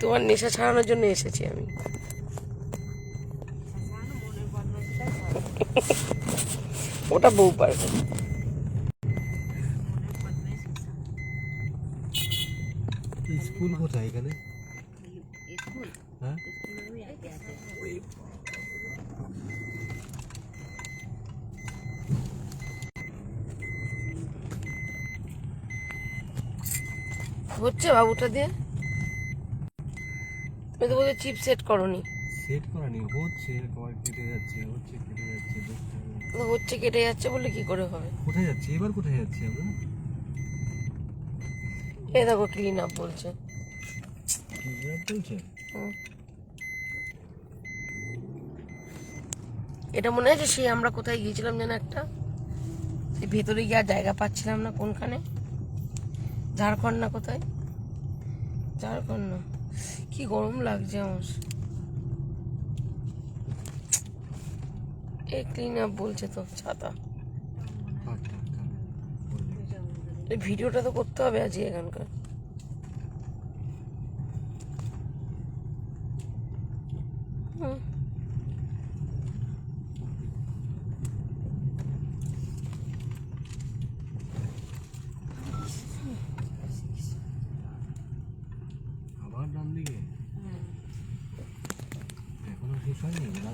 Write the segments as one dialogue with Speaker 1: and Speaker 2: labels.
Speaker 1: তোমার নেশা ছাড়ানোর জন্য এসেছি আমি। ওটা বউ পারবে
Speaker 2: স্কুল কোথায় এখানে? হ্যাঁ?
Speaker 1: হচ্ছে বাবুটা দিয়ে? তুমি তো বলছো চিপ সেট করনি।
Speaker 2: সেট করা নেই হচ্ছে কবার কেটে যাচ্ছে হচ্ছে কেটে যাচ্ছে
Speaker 1: হচ্ছে কেটে যাচ্ছে বলে কি করে হবে?
Speaker 2: কোথায় যাচ্ছে? এবার কোথায় যাচ্ছে আমরা?
Speaker 1: এ দেখো ক্লিন আপ বলছে।
Speaker 2: কি বিরাট চলছে
Speaker 1: এটা মনে আছে সেই আমরা কোথায় গিয়েছিলাম যেন একটা? ভেতরে গিয়ে আর জায়গা পাচ্ছিলাম না কোনখানে? ঝাড়খণ্ড না কোথায়? ঝাড়খণ্ড না। কি গরম লাগছে আমার। এই ক্লিন আপ বলছে তো ছাতা।
Speaker 2: বলবে।
Speaker 1: এই ভিডিওটা তো করতে হবে আজকে এখানকার হুম।
Speaker 2: আবার ডান দিকে এখনও শেষ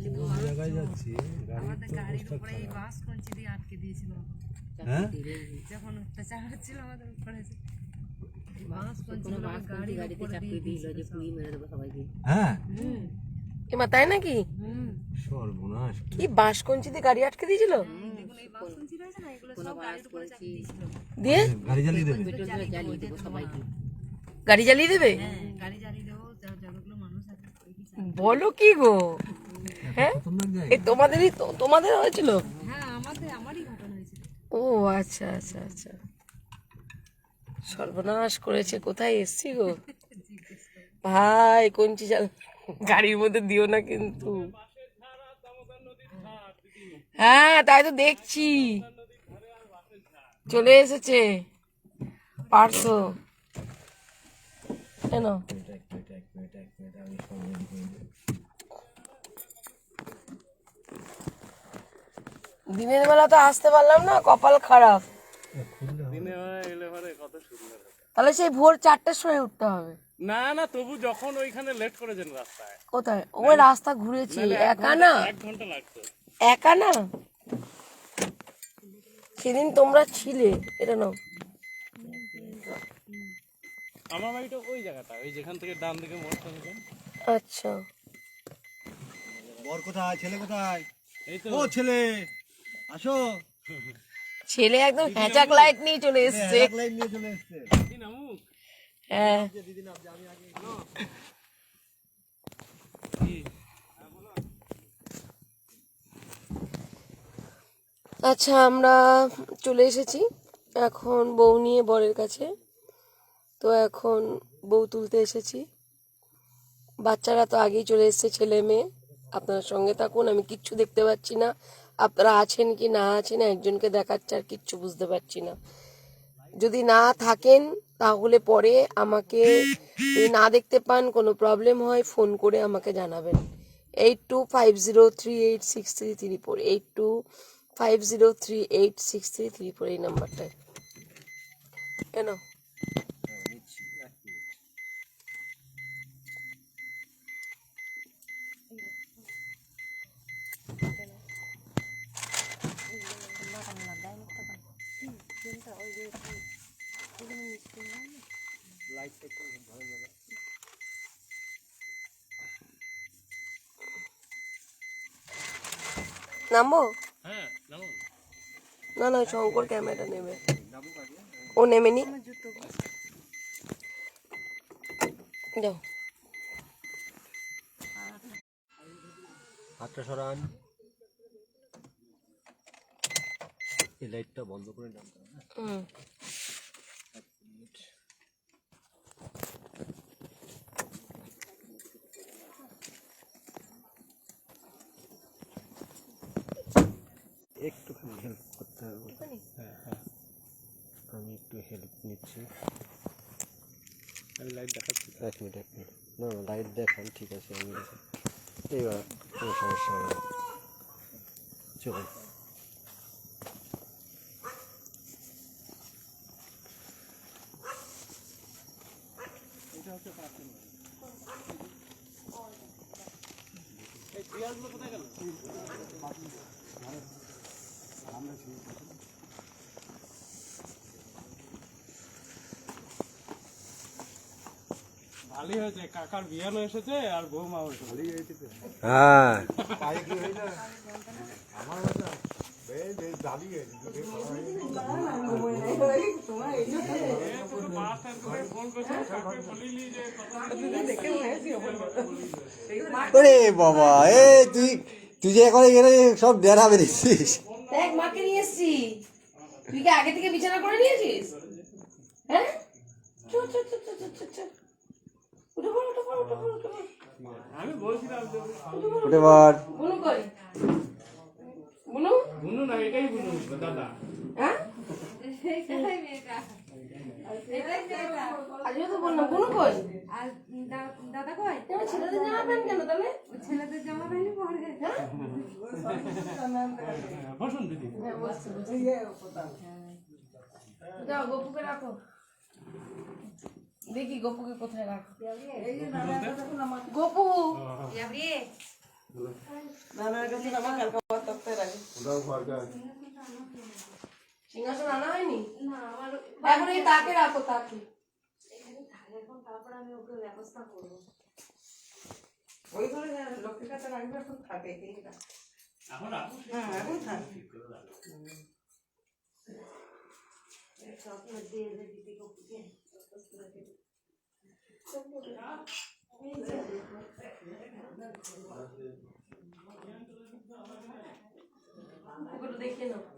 Speaker 2: জায়গায় যাচ্ছে গাড়ির তো
Speaker 3: গাড়ির উপরে এই বাস কঞ্চি দিয়ে আটকে দিয়েছিল
Speaker 2: হ্যাঁ?
Speaker 3: যখন অত্যাচার হচ্ছিল আমাদের উপরে বাস কঞ্চি
Speaker 4: কোনো বাস কোনটি গাড়িতে চাপিয়ে দিল যে পুই মেরে দেবো সবাইকে।
Speaker 2: হ্যাঁ?
Speaker 1: এমা তাই নাকি?
Speaker 2: সর্বনাশ
Speaker 1: কি? গাড়ি আটকে দিয়েছিল?
Speaker 3: বাস কঞ্চি দিয়েছিল।
Speaker 1: দিয়ে?
Speaker 2: গাড়ি চালিয়ে দেবে?
Speaker 4: দিয়ে জ্বালিয়ে দেবো সবাইকে।
Speaker 1: গাড়ি জ্বালিয়ে দেবে?
Speaker 3: হ্যাঁ গাড়ি জ্বালিয়ে দেবো মানুষ চালিয়ে-
Speaker 1: বলো কি গো? হ্যাঁ? তোমাদেরই তো তোমাদের হয়েছিল?
Speaker 3: হ্যাঁ আমাদের আমারই ঘটনা হয়েছিল।
Speaker 1: ও আচ্ছা আচ্ছা আচ্ছা। সর্বনাশ করেছে কোথায় এসছি গো? ভাই কঞ্চি চাল গাড়ির মধ্যে দিও না কিন্তু। হ্যাঁ তাই তো দেখছি। চলে এসেছে। পারছ? কেন
Speaker 2: এটা একটু এটা একটু এটা একটু এটা আমি সব ready করে দিই।
Speaker 1: দিনের বেলা তো আসতে পারলাম না কপাল খারাপ। তাহলে সেই ভোর চারটের সময় উঠতে হবে।
Speaker 5: না না তবু যখন ওইখানে লেট করেছেন রাস্তায়।
Speaker 1: কোথায়? ওই রাস্তা ঘুরেছি একা না?
Speaker 5: এক ঘণ্টা লাগতো।
Speaker 1: একা না? সেদিন তোমরা ছিলে এটা নাও।
Speaker 5: আমার বাড়িটা ওই জায়গাটা ওই যেখান থেকে ডান দিকে মোড়টা
Speaker 1: আচ্ছা।
Speaker 2: বর কোথায়? ছেলে কোথায়?
Speaker 5: এই তো।
Speaker 2: ও ছেলে! আসো।
Speaker 1: ছেলে একদম হ্যাচাক লাইট নিয়ে চলে এসছে।
Speaker 2: নিয়ে চলে
Speaker 1: হ্যাঁ। আচ্ছা আমরা চলে এসেছি। এখন বউ নিয়ে বরের কাছে। তো এখন বউ তুলতে এসেছি। বাচ্চারা তো আগেই চলে এসেছে ছেলে মেয়ে। আপনার সঙ্গে থাকুন আমি কিচ্ছু দেখতে পাচ্ছি না। আপনারা আছেন কি না আছেন, একজনকে দেখাচ্ছে আর কিচ্ছু বুঝতে পারছি না। যদি না থাকেন, তাহলে পরে আমাকে যদি না দেখতে পান, কোনো প্রবলেম হয়, ফোন করে আমাকে জানাবেন। Eight two five zero three eight six three three four, eight two five zero three eight six three three four এই নাম্বারটায়। কেন? নামবো?
Speaker 5: হ্যাঁ নামুক
Speaker 1: না না ওই শঙ্কর ক্যামেরা নেবে। ও নেমে নি যাও।
Speaker 2: হাতটা সরান। এই লাইটটা বন্ধ করে নামতে হবে না?
Speaker 1: হুম
Speaker 2: একটুখানি হ্যাঁ হ্যাঁ। আমি একটু হেল্প নিচ্ছি।
Speaker 5: আমি লাইট দেখাচ্ছি।
Speaker 2: এক মিনিট এক মিনিট না না লাইট দেখান ঠিক আছে আমি এইবার কোনো সমস্যা হবে না। চলুন।
Speaker 5: এই পেঁয়াজগুলো কোথায় গেল? ভালোই হয়েছে কাকার বিয়ানো এসেছে আর বৌমাও এসেছে
Speaker 2: হ্যাঁ। ওরে বাবা এ তুই তুই যে এখন এখানে সব ডেরা বেরিয়েছিস
Speaker 1: দেখ মাকে নিয়ে এসছি। তুই কি আগে থেকে বিছানা করে নিয়েছিস? হ্যাঁ? চো চো চো চো চো চো চো উঠে পড় উঠে পড় উঠে পড় উঠে পড়।
Speaker 5: আমি বলছিলাম যে
Speaker 2: ওটা
Speaker 1: বুনু কই? বুনু?
Speaker 5: বুনু না এটাই বুনু দাদা।
Speaker 1: হ্যাঁ? আজকে তো বললাম বুনু কই?
Speaker 3: আর দা- দাদা কই?
Speaker 1: ছেলেদের জামা প্যান্ট কেন তাহলে
Speaker 3: ছেলেদের জামা প্যান্ট পরে।
Speaker 1: হ্যাঁ?
Speaker 5: বসুন দিদি।
Speaker 1: হ্যাঁ। যাও গপুকে রাখো। দেখি গপুকে কোথায় রাখো। গপু! সিংহাসন আনা হয়নি? না এখন এই তাকে রাখো তাকে।
Speaker 5: এখন রাখুন
Speaker 1: ওগুলো দেখে নাও চকলেট
Speaker 5: দিনের বেলা করে এলে পরে লোকের ভিড় হয়ে দিদিকে দেখার